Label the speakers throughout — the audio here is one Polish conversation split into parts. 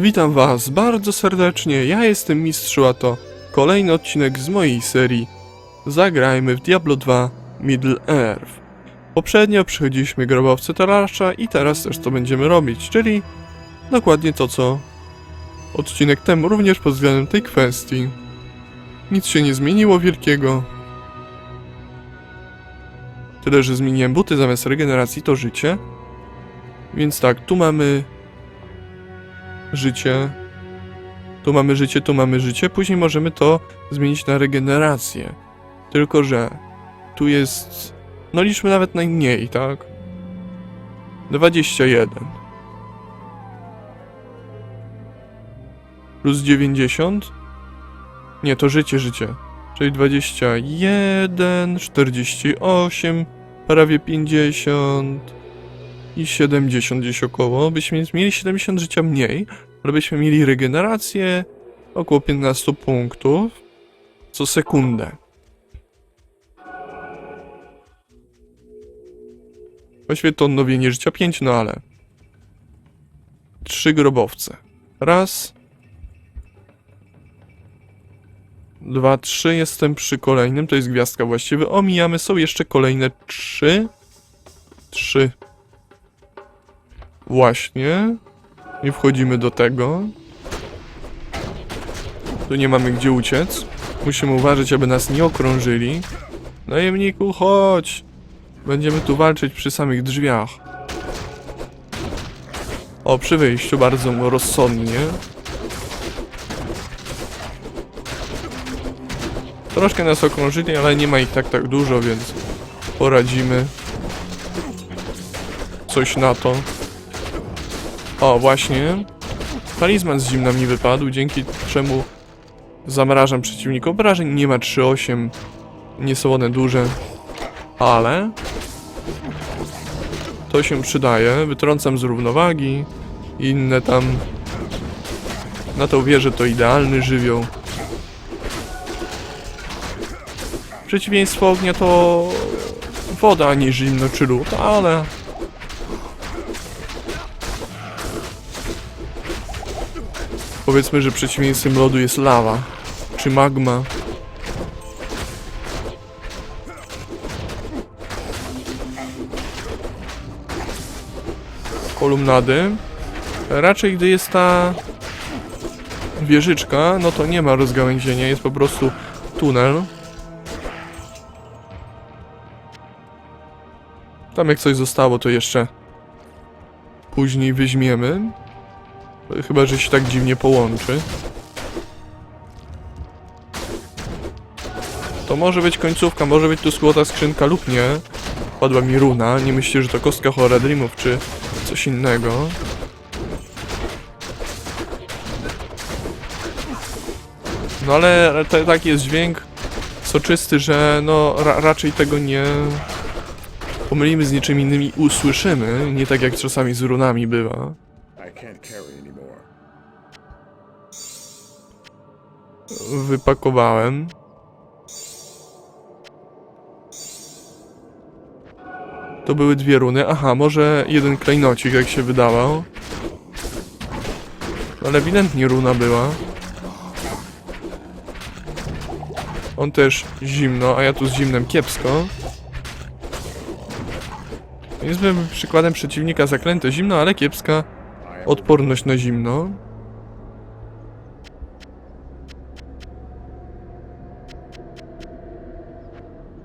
Speaker 1: Witam Was bardzo serdecznie, ja jestem Mistrzu, a to kolejny odcinek z mojej serii Zagrajmy w Diablo 2 Middle Earth. Poprzednio przechodziliśmy grobowce Tarasza i teraz też to będziemy robić, czyli dokładnie to co odcinek temu, również pod względem tej kwestii. Nic się nie zmieniło wielkiego. Tyle, że zmieniłem buty zamiast regeneracji to życie. Więc tak, tu mamy życie. Tu mamy życie, tu mamy życie. Później możemy to zmienić na regenerację. Tylko, że tu jest. No liczmy nawet najmniej, tak? 21. Plus 90? Nie, to życie, życie. Czyli 21, 48, prawie 50 i 70 gdzieś około. Byśmy mieli 70 życia mniej, ale byśmy mieli regenerację około 15 punktów co sekundę. Właściwie to odnowienie życia 5, no ale... Trzy grobowce. Raz. Dwa, trzy. Jestem przy kolejnym, to jest gwiazdka właściwy. Omijamy, są jeszcze kolejne trzy. Trzy. Właśnie. Nie wchodzimy do tego. Tu nie mamy gdzie uciec. Musimy uważać, aby nas nie okrążyli. Najemniku, chodź! Będziemy tu walczyć przy samych drzwiach. O, przy wyjściu bardzo rozsądnie. Troszkę nas okrążyli, ale nie ma ich tak tak dużo, więc poradzimy. Coś na to. O, właśnie. Talizman z zimna mi wypadł, dzięki czemu zamrażam przeciwnika. Obrażeń nie ma 3-8. Nie są one duże. Ale... To się przydaje. Wytrącam z równowagi. Inne tam... Na tą wieżę to idealny żywioł. Przeciwieństwo ognia to... Woda, a nie zimno czy lód, ale... Powiedzmy, że przeciwieństwem lodu jest lawa. Czy magma. Kolumnady. Raczej gdy jest ta wieżyczka, no to nie ma rozgałęzienia, jest po prostu tunel. Tam jak coś zostało, to jeszcze później weźmiemy. Chyba, że się tak dziwnie połączy. To może być końcówka, może być tu złota skrzynka lub nie. Padła mi runa, nie myślcie, że to kostka Horadrimów czy coś innego. No ale to, taki jest dźwięk soczysty, że no ra raczej tego nie pomylimy z niczym innym i usłyszymy, nie tak jak czasami z runami bywa. Wypakowałem. To były dwie runy. Aha, może jeden klejnocik, jak się wydawał. Ale ewidentnie runa była. On też zimno, a ja tu z zimnem kiepsko. Jest przykładem przeciwnika zaklęte zimno, ale kiepska odporność na zimno.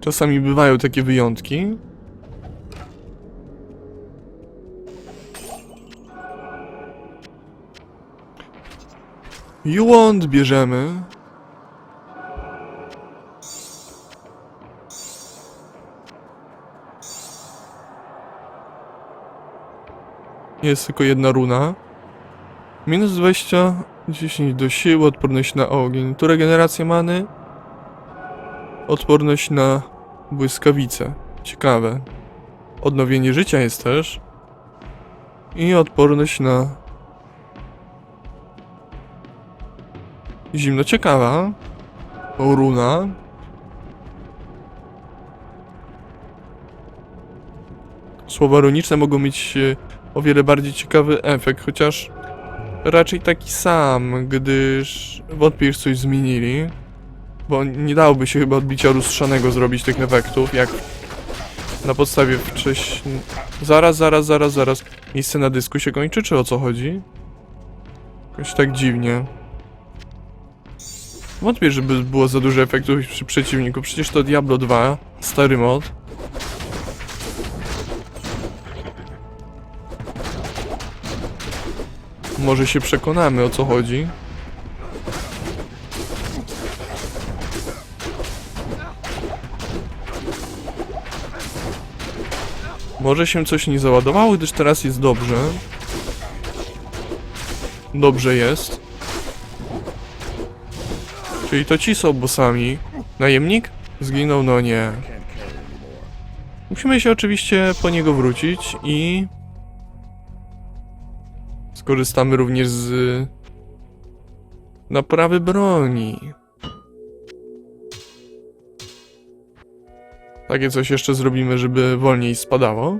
Speaker 1: Czasami bywają takie wyjątki. Want bierzemy. Jest tylko jedna runa. Minus 20, 10 do siły, odporność na ogień. Tu regeneracja many. Odporność na błyskawice. Ciekawe. Odnowienie życia jest też. I odporność na... Zimno ciekawa. Runa. Słowa runiczne mogą mieć e, o wiele bardziej ciekawy efekt, chociaż raczej taki sam, gdyż wątpię, już coś zmienili. Bo nie dałoby się chyba odbicia lustrzanego zrobić tych efektów, jak na podstawie wcześniej... Zaraz, zaraz, zaraz, zaraz. Miejsce na dysku się kończy, czy o co chodzi? Jakoś tak dziwnie. Wątpię, żeby było za dużo efektów przy przeciwniku. Przecież to Diablo 2, stary mod. Może się przekonamy o co chodzi. Może się coś nie załadowało, gdyż teraz jest dobrze. Dobrze jest. Czyli to ci są bossami. Najemnik? Zginął? No nie. Musimy się oczywiście po niego wrócić i skorzystamy również z naprawy broni. Takie coś jeszcze zrobimy, żeby wolniej spadało.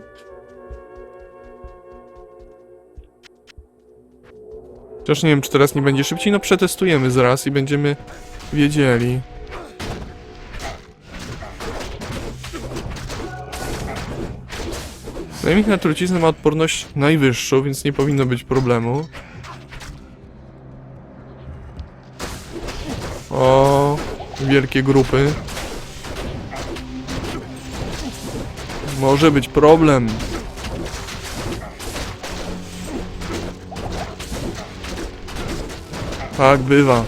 Speaker 1: Chociaż nie wiem, czy teraz nie będzie szybciej. No przetestujemy zaraz i będziemy wiedzieli. Zajmik na truciznę ma odporność najwyższą, więc nie powinno być problemu. O, wielkie grupy. Może być problem. Tak bywa.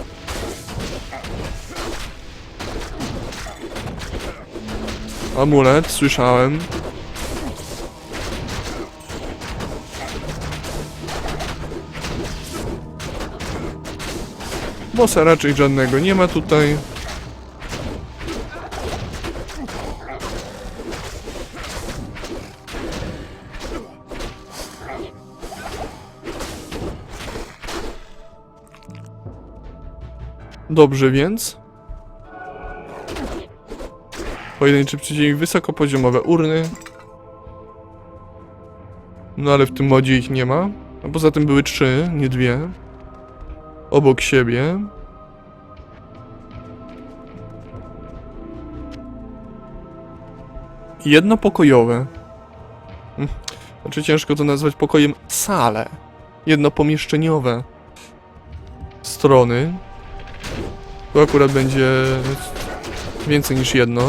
Speaker 1: Amulet, słyszałem. Bossa raczej żadnego nie ma tutaj. Dobrze więc. Pojedynczy przeciwnik wysokopoziomowe urny. No ale w tym modzie ich nie ma. A poza tym były trzy, nie dwie obok siebie. Jednopokojowe. Hm, Znaczy ciężko to nazwać pokojem sale. Jednopomieszczeniowe. Strony. Tu akurat będzie więcej niż jedno.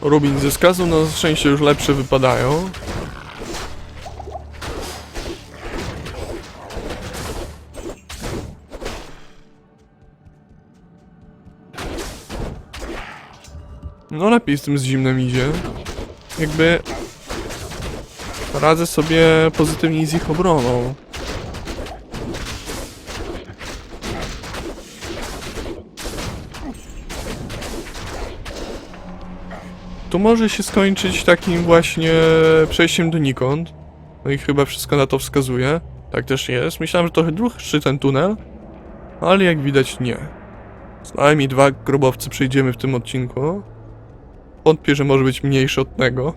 Speaker 1: Rubin ze skazu na szczęście już lepsze wypadają. No lepiej z tym z zimnem idzie. Jakby radzę sobie pozytywnie z ich obroną. To może się skończyć takim właśnie przejściem donikąd. No i chyba wszystko na to wskazuje. Tak też jest. Myślałem, że trochę dłuższy ten tunel, ale jak widać nie. Co najmniej dwa grobowce przejdziemy w tym odcinku. Wątpię, że może być mniejszy od tego.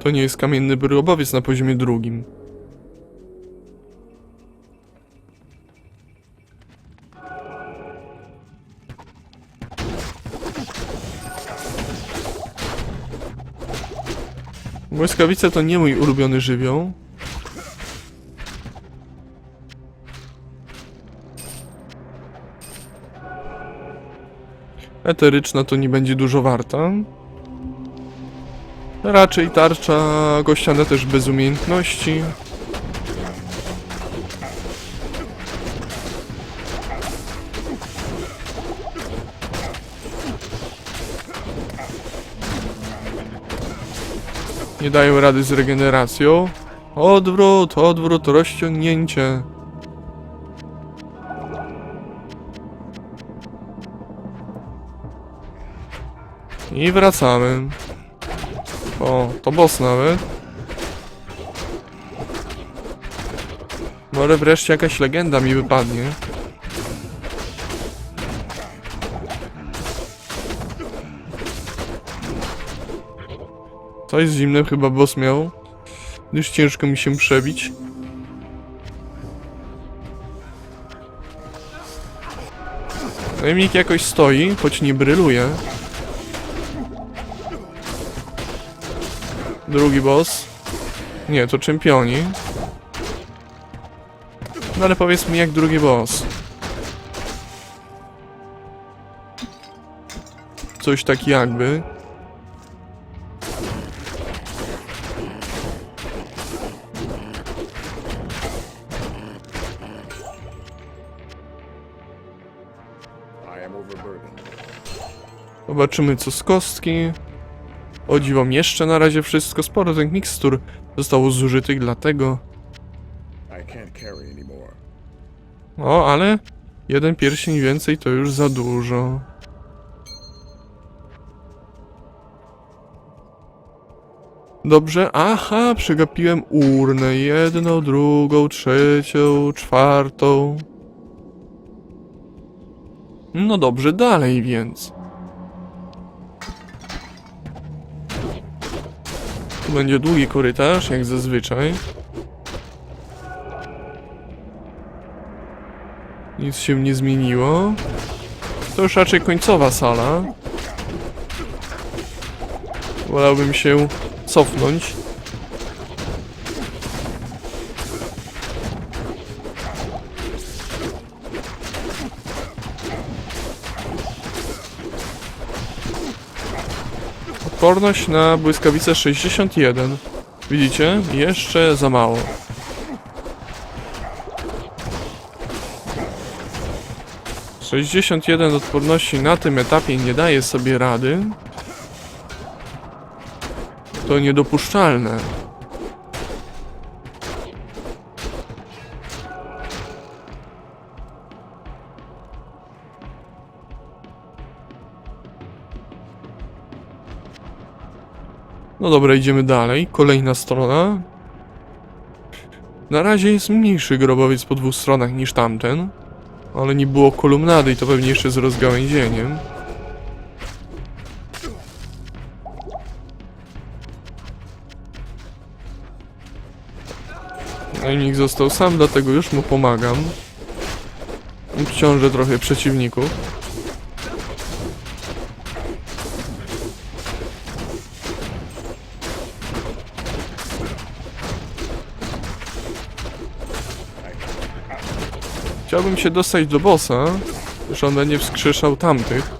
Speaker 1: To nie jest kamienny grobowiec na poziomie drugim. Błyskawice to nie mój ulubiony żywioł. Eteryczna to nie będzie dużo warta. Raczej tarcza gościana też bez umiejętności. Nie dają rady z regeneracją. Odwrót, odwrót, rozciągnięcie. I wracamy. O, to boss nawet. Może wreszcie jakaś legenda mi wypadnie. Coś zimne chyba boss miał. Gdyż ciężko mi się przebić. Najemnik jakoś stoi, choć nie bryluje. Drugi boss. Nie, to czempioni. No ale powiedz mi jak drugi boss. Coś tak jakby. Zobaczymy co z kostki. O dziwo, jeszcze na razie wszystko. Sporo tych mikstur zostało zużytych, dlatego... O, ale jeden pierścień więcej to już za dużo. Dobrze, aha, przegapiłem urnę. Jedną, drugą, trzecią, czwartą. No dobrze, dalej więc. Będzie długi korytarz, jak zazwyczaj. Nic się nie zmieniło. To już raczej końcowa sala. Wolałbym się cofnąć. Odporność na błyskawicę 61. Widzicie? Jeszcze za mało. Sześćdziesiąt jeden odporności na tym etapie nie daje sobie rady. To niedopuszczalne. No dobra, idziemy dalej. Kolejna strona. Na razie jest mniejszy grobowiec po dwóch stronach niż tamten. Ale nie było kolumnady i to pewnie jeszcze z rozgałęzieniem. Najemnik został sam, dlatego już mu pomagam. Obciążę trochę przeciwników. Chciałbym się dostać do bossa, że on będzie wskrzeszał tamtych.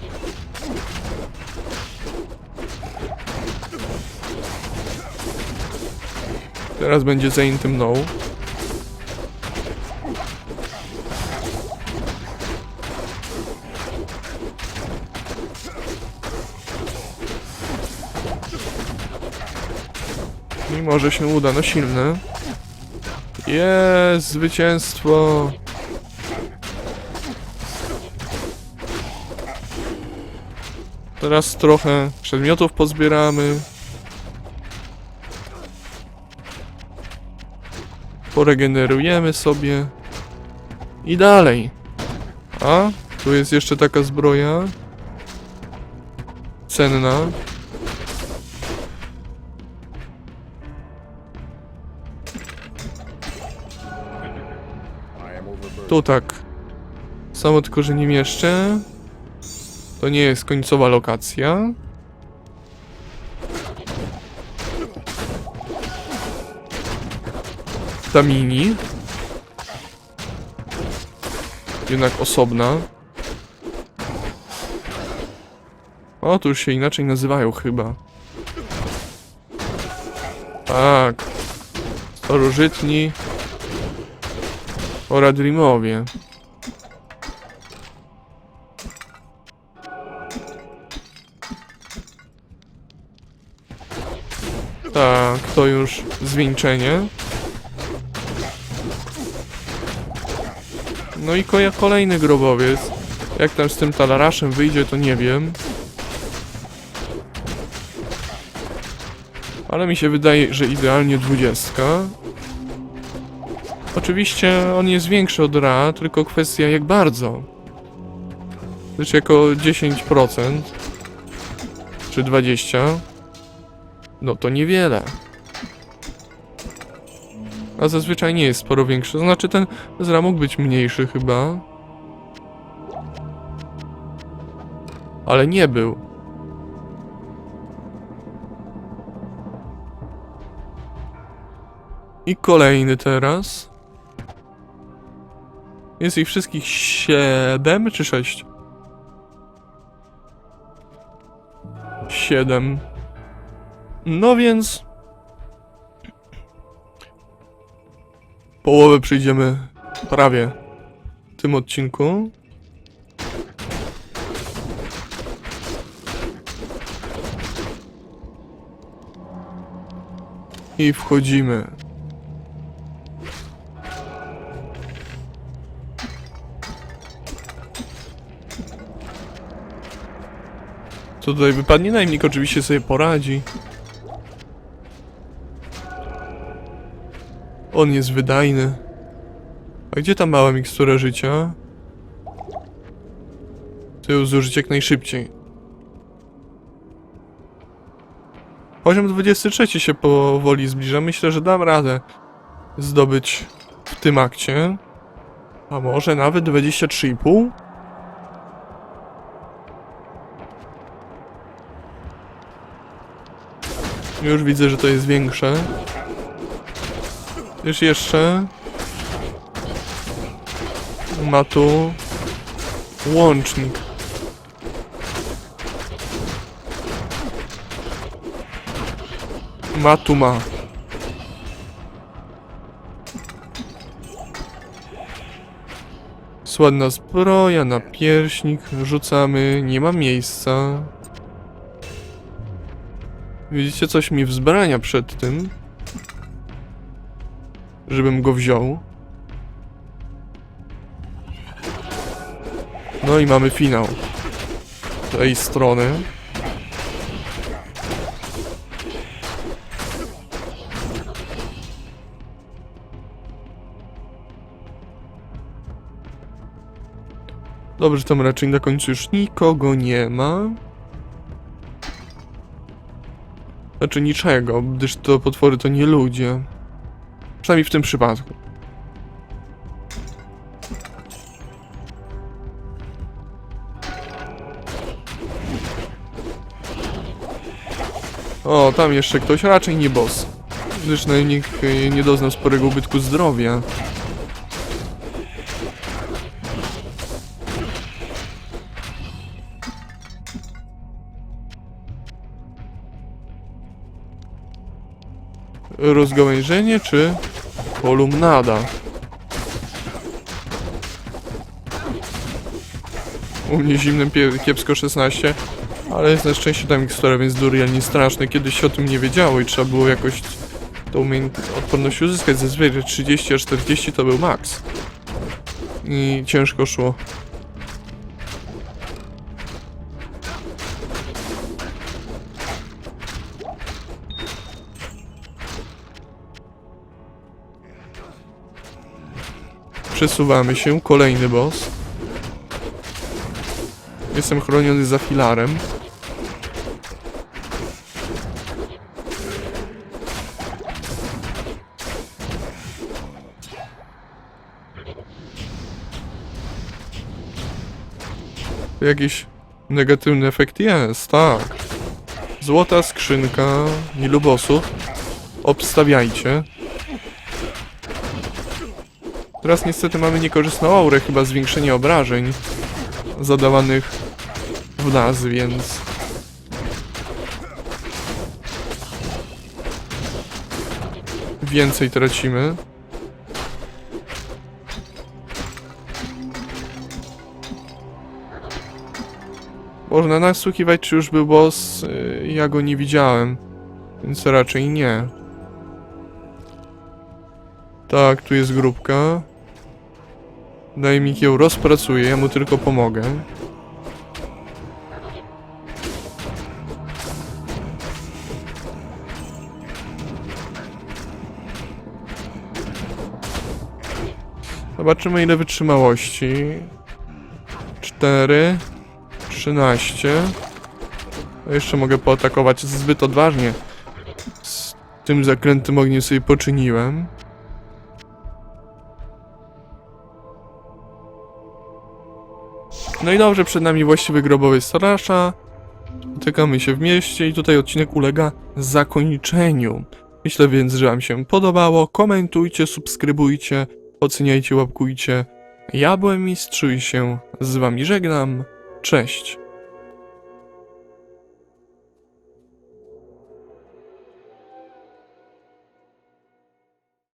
Speaker 1: Teraz będzie zajęty mną. Że się uda, no silne. Jest zwycięstwo! Teraz trochę przedmiotów pozbieramy. Poregenerujemy sobie. I dalej. A, tu jest jeszcze taka zbroja. Cenna. Tu tak. Samo tylko, że nie mieszczę. To nie jest końcowa lokacja. Ta mini. Jednak osobna. O, tu już się inaczej nazywają chyba. Tak. Starożytni. Oradrimowie. Tak, to już zwieńczenie. No i kolejny grobowiec. Jak tam z tym talaraszem wyjdzie, to nie wiem. Ale mi się wydaje, że idealnie dwudziestka. Oczywiście on jest większy od Ra, tylko kwestia jak bardzo. Znaczy jako 10% czy 20%, no to niewiele. A zazwyczaj nie jest sporo większy. Znaczy ten z Ra mógł być mniejszy chyba. Ale nie był. I kolejny teraz. Jest ich wszystkich siedem czy sześć? Siedem. No więc. Połowę przyjdziemy prawie w tym odcinku. I wchodzimy. Co tutaj wypadnie? Najemnik oczywiście sobie poradzi. On jest wydajny. A gdzie ta mała mikstura życia? Ją zużyć jak najszybciej. Poziom 23 się powoli zbliża. Myślę, że dam radę zdobyć w tym akcie. A może nawet 23,5? Już widzę, że to jest większe. Już jeszcze. Ma tu łącznik. Ma tu ma. Sładna zbroja na pierśnik. Rzucamy. Nie ma miejsca. Widzicie, coś mi wzbrania przed tym. Żebym go wziął. No i mamy finał. Tej strony. Dobrze, tam raczej na końcu już nikogo nie ma. Znaczy niczego, gdyż to potwory to nie ludzie. Przynajmniej w tym przypadku. O, tam jeszcze ktoś, raczej nie boss. Gdyż najemnik y, nie doznał sporego ubytku zdrowia. rozgałęzienie czy kolumnada? U mnie zimnym kiepsko 16, ale jest na szczęście tam historia, więc Durian nie straszny. Kiedyś się o tym nie wiedziało i trzeba było jakoś tą odporność uzyskać. Zazwyczaj 30 a 40 to był maks. I ciężko szło. Przesuwamy się, kolejny boss. Jestem chroniony za filarem. Jakiś negatywny efekt jest, tak. Złota skrzynka, ilu bossów? Obstawiajcie. Teraz niestety mamy niekorzystną aurę, chyba zwiększenie obrażeń zadawanych w nas, więc... Więcej tracimy. Można nasłuchiwać, czy już był boss. y, Ja go nie widziałem, więc raczej nie. Tak, tu jest grupka. Daj mi ją rozpracuję, ja mu tylko pomogę. Zobaczymy ile wytrzymałości. 4, 13. No Jeszcze mogę poatakować zbyt odważnie. Z tym zakrętym ogniem sobie poczyniłem. No i dobrze, przed nami właściwy grobowy Starasza. Spotykamy się w mieście i tutaj odcinek ulega zakończeniu. Myślę więc, że Wam się podobało. Komentujcie, subskrybujcie, oceniajcie, łapkujcie. Ja byłem mistrzu i się z Wami żegnam. Cześć.